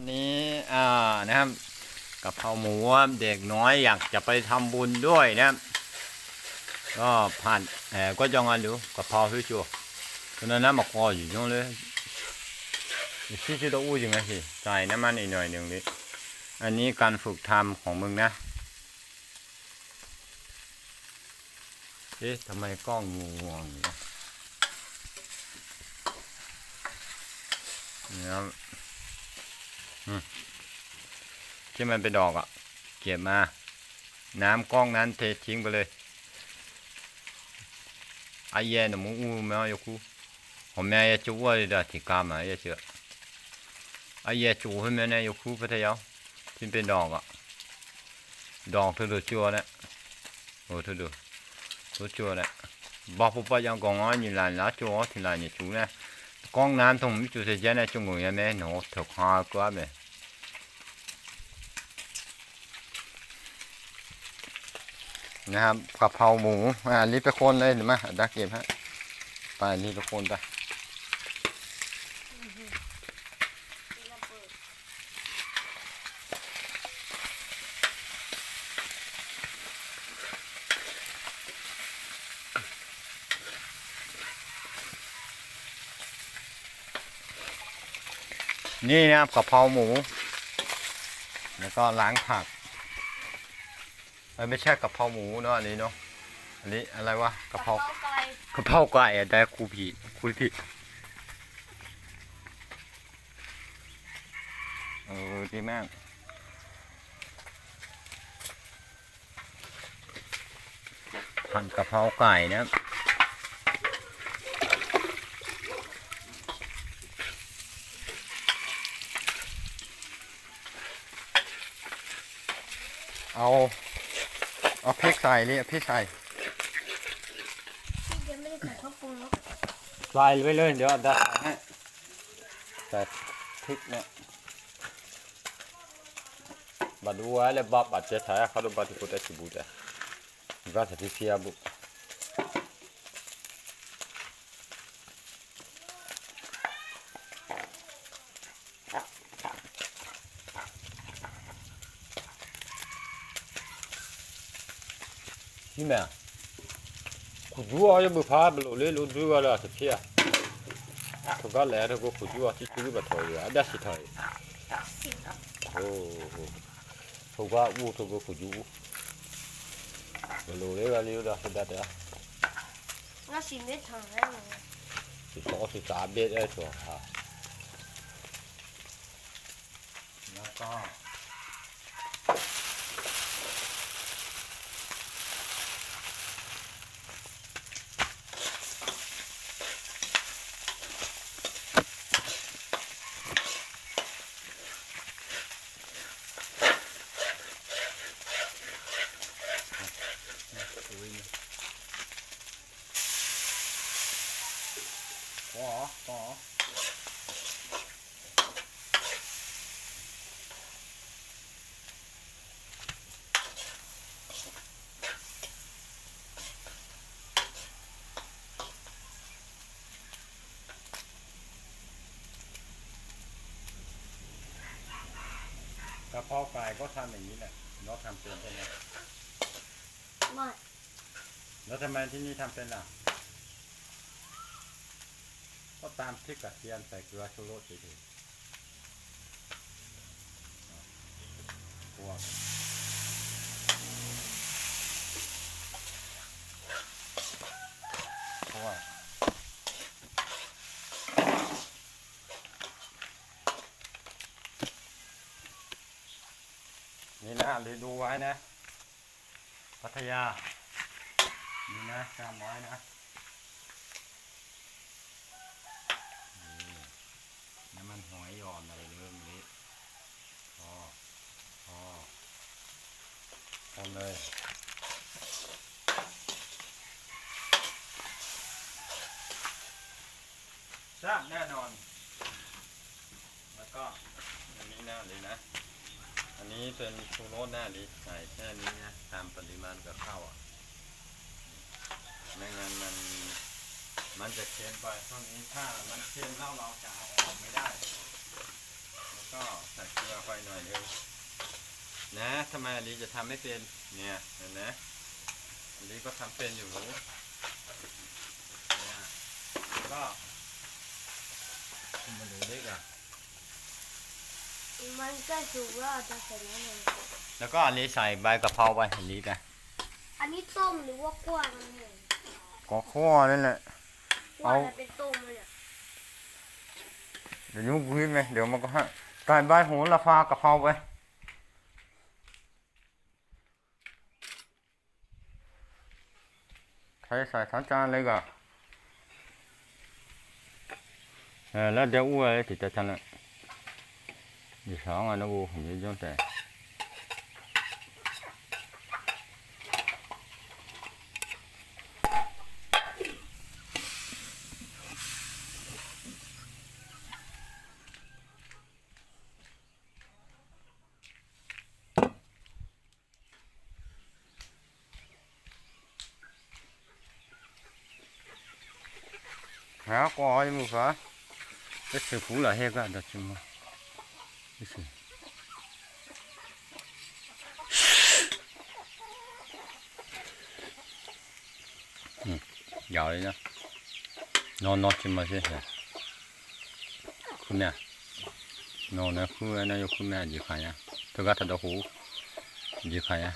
อนนี้อ่านะครับกะเพราหมูเด็กน้อยอยากจะไปทำบุญด้วยนะครับก็ผ่านแหมก็จองกันดูกะเพราพี่ชัวตอนนั้นน้ำมะกออยู่ตรงเลยชิชิโตอู้จริงไหมสิใส่น้ำมันอีกหน่อยหนึ่งดิอันนี้การฝึกทำของมึงนะเอ๊ะทำไมกล้องงูงวงอยู่เนี่ยครับ ที่มันเป็นดอกอะ่ะ เก็บมา น้ำกล้องนั้นเททิ้งไปเลยไอ้แย่หนูมึงอู้แมวยกูผมแม่ยจูว่าดี๋ยวที่กามาเยอะเชื่อไอ้แย่จูให้แม่เนี่ยยู่กูพัทยาที่เป็นดอกอะ่ะ ดอกเธอดูจัวเนี่ยโอ้เธอดูตัวจัวเนี่ยบอกปุ๊บยังกองอ้อยนี่หลานละจัวที่หลานเนี่ยจูเนี่ยกล้องน้ำตรงมิจูเสียเนี่ยจงงยังแม่หนูถูกหากว่าแม่ นะครับกะเพราหมูอ่ารีบไปคนเลยหรือมาดักเก็บฮะไปรีบไปคนไปนี่นะครับกะเพราหมู แล้วก็ล้างผัก เอ้ยไม่ใช่กะเพราหมูเนาะอันนี้เนาะอันนี้อะไรวะกะเพรากไก่กะเพราไก่อะได้ครูผีครูผีเออดีมากหั่นกะเพราไก่นะเอา เอาพริกใส่นี่เอาพริกใส่ที่ยังไม่ได้ใส่ข้าวปรุงรสใส่ไปเลยเดี๋ยวอันดับให้ใส่พริกเนี่ยบัดดูไว้เลยบับบัดเจ๊ถ่ายเขาดูบัดที่กูได้สิบูแต่ก็จะที่เสียบุนี่แม่คุณดูว่าจะบุพาบลูเลยลูดู ว่าละสิเพียทุกคนแล้วทุกคนคุณดูว่าที่ชื่อบัตรอยู่อะได้สิถอยสิบอะโอ้ทุกว่าอู้ทุกคนคุณดูลูเลยว่าลูละสุดาเด้อแล้วสิไม่ทำได้เลยสิสองสิสามเบ็ดไอ้ตัวฮะแล้วก็ขอขอ กระเพาะไก่ก็ทำอย่างนี้แหละเราทำเป็นใช่ไหมไม่แล้วทำไมที่นี่ทำเป็นล่ะ ก็ตามพริกกระเทียมใส่เกลือชูรสเฉยๆพวกพวก นี่นะเลยดูไว้นะ พัทยา นี่นะจำไว้นะนี่น้ำมันหอยหย่อนอะไรเริ่มนี้พอพอคนเลยทราบแน่นอน แล้วก็อันนี้หน้าเลยนะ อันนี้เป็นชูโรสหน้าลิใส่แค่นี้นะตามปริมาณกับข้าวอะไม่งั้นมันมันจะเค็มไปช่วงนี้ถ้ามันเค็มแล้วเราจะอาออกไม่ได้มันก็ใส่เกลือไปหน่อยเดียวนะทำไมอลีจะทำไม่เป็นเนี่ยเห็นไหมอลีก็ทำเป็นอยู่เนี่ยก็คุณมาดูเล็กอะ มันก็สุกแล้วจะเสร็จแล้วเนี่ยแล้วก็อันนี้ใส่ใบกะเพราไปอันนี้ไปอันนี้ต้มหรือว่าคั่วมันเนี่ยก็ข้อนั่นแหละ คั่วเอาจะเป็นต้มเลยเนี่ยเดี๋ยวยุบพื้นไหมเดี๋ยวมันก็ให้ใส่ใบโหระพากะเพราไปใครใส่ทั้งจานเลยก็เออแล้วเดี๋ยวอ้วนเลยติดจะทันละ giờ sợ mà nó vô không như gió trời Hả, có ai mua phá? Rất sự phú là hết cả, đặt chung mà. ยาวเลยนะนอนนอนจิมาเสียคุณเนี่ยนอนนะคุณนะยคุณเนี่ยดีขายนะเธอก็ถ้าดอกหูดีขายนะ